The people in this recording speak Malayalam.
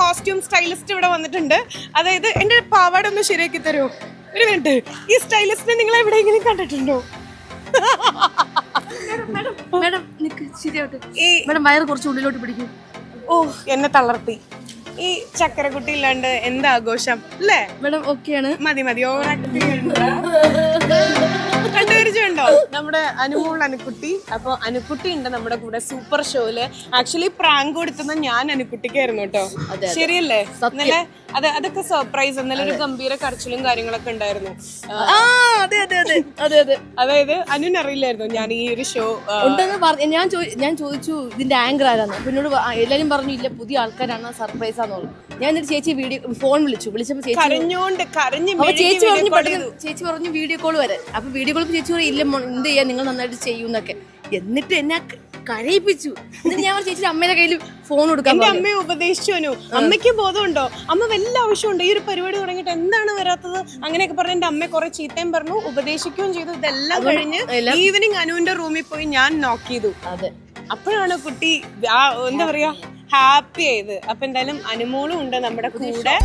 കോസ്റ്റ്യൂം സ്റ്റൈലിസ്റ്റ് ഇവിടെ വന്നിട്ടുണ്ട്. അതായത് എന്റെ പാവാട ഒന്ന് ശരിയാക്കി തരുമോ ഒരു മിനിറ്റ്. ഈ സ്റ്റൈലിസ്റ്റിനെ നിങ്ങൾ എവിടെയെങ്കിലും കണ്ടിട്ടുണ്ടോ? മേഡം നിക്ക് ശരിയാവട്ടെ. ഈ മേഡം വയറ് കുറച്ച് ഉള്ളിലോട്ട് പിടിക്കും. ഓ എന്നെ തളർത്തി. ഈ ചക്കരക്കുട്ടി ഇല്ലാണ്ട് എന്താ ആഘോഷം? അല്ലേ? മേഡം ഓക്കെയാണ് മതി മതി. ഓവർ കണ്ടുപരിചയുണ്ടോ നമ്മുടെ അനുമോൾ അനുക്കുട്ടി. അപ്പൊ അനുക്കുട്ടി ഉണ്ട് നമ്മുടെ കൂടെ സൂപ്പർ ഷോയിൽ ആക്ച്വലി പ്രാങ്ക് കൊടുത്തുന്ന ഞാൻ അനുക്കുട്ടിക്കായിരുന്നു കേട്ടോ. ശരിയല്ലേ? ഇന്നലെ അത് അതൊക്കെ സർപ്രൈസ് ഇന്നലെ ഒരു ഗംഭീര കരച്ചിലും കാര്യങ്ങളൊക്കെ ഉണ്ടായിരുന്നു. ആ, അതെ അതെ അതെ അതെ അതെ. അതായത് അനുവിന് അറിയില്ലായിരുന്നു ഞാൻ ഈ ഒരു ഷോ ഉണ്ടെന്ന് പറഞ്ഞു ഞാൻ ചോദി- ഞാൻ ചോദിച്ചു ഇതിന്റെ ആങ്കർ ആരാന്ന്? അപ്പൊ എന്നോട് പ- ആ, എല്ലാരും പറഞ്ഞു ഇല്ല പുതിയ ആൾക്കാരാണ് സർപ്രൈസ് ആണെന്ന് ഞാൻ എന്നിട്ട് ചേച്ചി വീഡിയോ ഫോൺ വിളിച്ചു. വിളിച്ചപ്പോ ചേച്ചി കരഞ്ഞോണ്ട് കരഞ്ഞ് അപ്പൊ മെഴുകി ചേച്ചി പറഞ്ഞു call പെട്ടെന്ന് ചേച്ചി പറഞ്ഞു വീഡിയോ കോൾ വരെ. അപ്പൊ വീഡിയോ കോൾ ചേച്ചി പറഞ്ഞു ഇല്ല എന്ത് ചെയ്യാ? നിങ്ങൾ നന്നായിട്ട് ചെയ്യൂന്നൊക്കെ. എന്നിട്ട് എന്നെ ക- കരയിപ്പിച്ചു. എന്നിട്ട് ഞാൻ ചേച്ചി അമ്മയുടെ കയ്യിൽ ഫോൺ കൊടുക്കാൻ എന്റെ. അമ്മയെ ഉപദേശിച്ചു അമ്മയ്ക്ക് ബോധമുണ്ടോ? അമ്മ വല്ല ആവശ്യമുണ്ടോ. ഈ ഒരു പരിപാടി തുടങ്ങിയിട്ട് എന്താണ് വരാത്തത്? അങ്ങനെയൊക്കെ പറഞ്ഞ എന്റെ അമ്മ കുറെ ചീത്തയും പറഞ്ഞു ഉപദേശിക്കുകയും ചെയ്തു. ഇതെല്ലാം കഴിഞ്ഞ് ഈവനിങ് അനുവിന്റെ റൂമിൽ പോയി ഞാൻ നോക്ക് ചെയ്തു. അതെ. അപ്പോഴാണ് കുട്ടി എന്താ പറയാ ഹാപ്പി ആയത്. അപ്പൊ എന്തായാലും അനുമോളും ഉണ്ട് നമ്മുടെ കൂടെ.